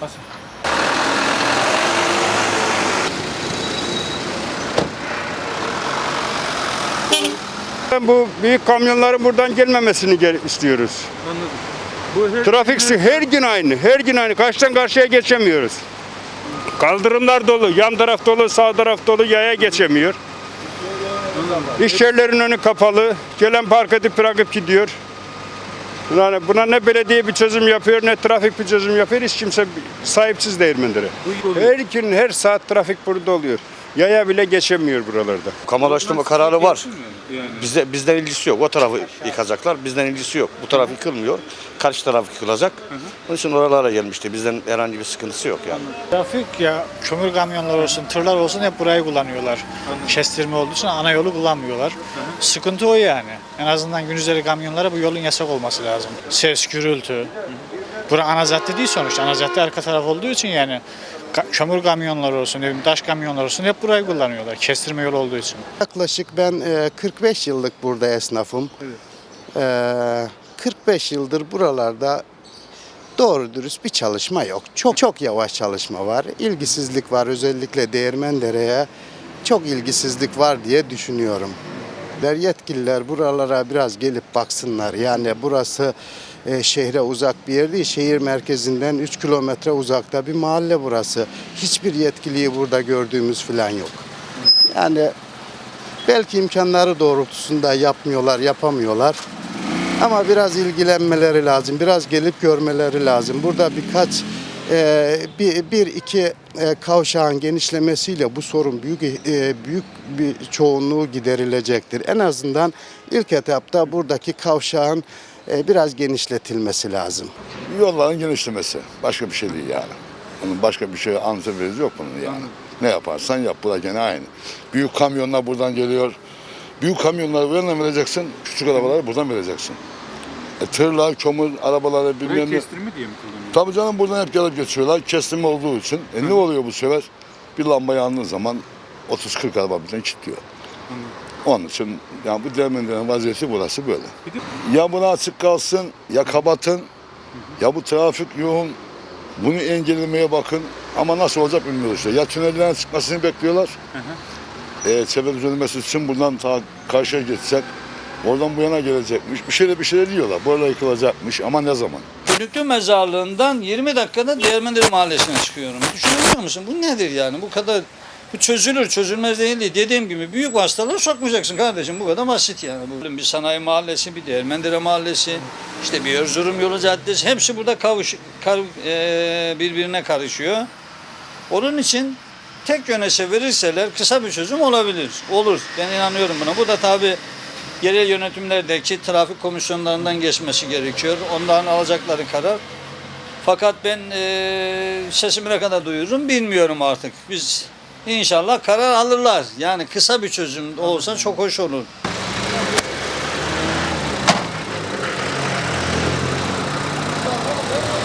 Basın. Ben bu büyük kamyonların buradan gelmemesini istiyoruz. Anladım. Bu her Trafik gün... her gün aynı. Her gün aynı. Karşıdan karşıya geçemiyoruz. Kaldırımlar dolu, yan taraf dolu, sağ taraf dolu, yaya geçemiyor. İş yerlerinin önü kapalı. Gelen park edip bırakıp gidiyor. Yani buna ne belediye bir çözüm yapıyor ne trafik bir çözüm yapıyor. Hiç kimse sahipsiz oluyor. Her gün her saat trafik burada oluyor. Yaya bile geçemiyor buralarda. Kamulaştırma kararı var. Yani. Bizde bizden ilgisi yok. O tarafı yıkacaklar. Bizden ilgisi yok. Bu taraf yıkılmıyor. Karşı taraf yıkılacak. Onun için oralara gelmişti. Bizden herhangi bir sıkıntısı yok yani. Trafik ya kömür kamyonlar olsun, tırlar olsun hep burayı kullanıyorlar. Kestirme olduğu için ana yolu kullanmıyorlar. Sıkıntı o yani. En azından gün üzeri kamyonlara bu yolun yasak olması lazım. Ses, gürültü. Bura ana cadde değil sonuçta. Ana cadde arka taraf olduğu için yani kömür kamyonlar olsun, taş kamyonlar olsun hep burayı kullanıyorlar. Kestirme yolu olduğu için. Yaklaşık ben e, 45 yıllık burada esnafım. E, 45 yıldır buralarda doğru dürüst bir çalışma yok. Çok çok yavaş çalışma var. İlgisizlik var özellikle Değirmendere'ye çok ilgisizlik var diye düşünüyorum. Der yetkililer buralara biraz gelip baksınlar. Yani burası e, şehre uzak bir yer değil. Şehir merkezinden 3 kilometre uzakta bir mahalle burası. Hiçbir yetkiliyi burada gördüğümüz falan yok. Yani Belki imkanları doğrultusunda yapmıyorlar, yapamıyorlar. Ama biraz ilgilenmeleri lazım, biraz gelip görmeleri lazım. Burada birkaç, e, bir, bir iki e, kavşağın genişlemesiyle bu sorun büyük e, büyük bir çoğunluğu giderilecektir. En azından ilk etapta buradaki kavşağın biraz genişletilmesi lazım. Yolların genişlemesi. Başka bir şey değil yani. Bunun başka bir şey anlatabiliriz yok bunun yani. Ne yaparsan yap. Bu da gene aynı. Büyük kamyonlar buradan geliyor. Büyük kamyonları buradan vereceksin. Küçük arabaları buradan vereceksin. E, tırlar, kömür arabaları bilmem ne. kestirme diye mi kullanıyor? Tabii canım buradan hep gelip geçiyorlar. Kestirme olduğu için. E ne oluyor bu sefer? Bir lamba yandığı zaman 30-40 araba birden kilitliyor. Onun için yani bu değirmenlerin vaziyeti burası böyle. Ya buna açık kalsın ya kapatın ya bu trafik yoğun bunu engellemeye bakın ama nasıl olacak bilmiyoruz işte. Ya tünellerin çıkmasını bekliyorlar. E, çevre düzenlemesi için buradan ta karşıya geçecek. Oradan bu yana gelecekmiş. Bir şeyler bir şeyler diyorlar. Böyle yıkılacakmış ama ne zaman? Gülüklü mezarlığından 20 dakikada Değirmendere Mahallesi'ne çıkıyorum. Düşünebiliyor musun? Bu nedir yani? Bu kadar bu çözülür, çözülmez değil. değil. Dediğim gibi büyük hastalığı sokmayacaksın kardeşim. Bu kadar basit yani. Bir sanayi mahallesi, bir Değirmendere Mahallesi, işte bir Erzurum Yolu Caddesi. Hepsi burada kavuş, kar- eee, birbirine karışıyor. Onun için tek yönese verirseler kısa bir çözüm olabilir. Olur. Ben inanıyorum buna. Bu da tabii yerel yönetimlerdeki trafik komisyonlarından geçmesi gerekiyor. Onların alacakları karar. Fakat ben eee sesimi ne kadar duyururum bilmiyorum artık. Biz İnşallah karar alırlar. Yani kısa bir çözüm olsa çok hoş olur.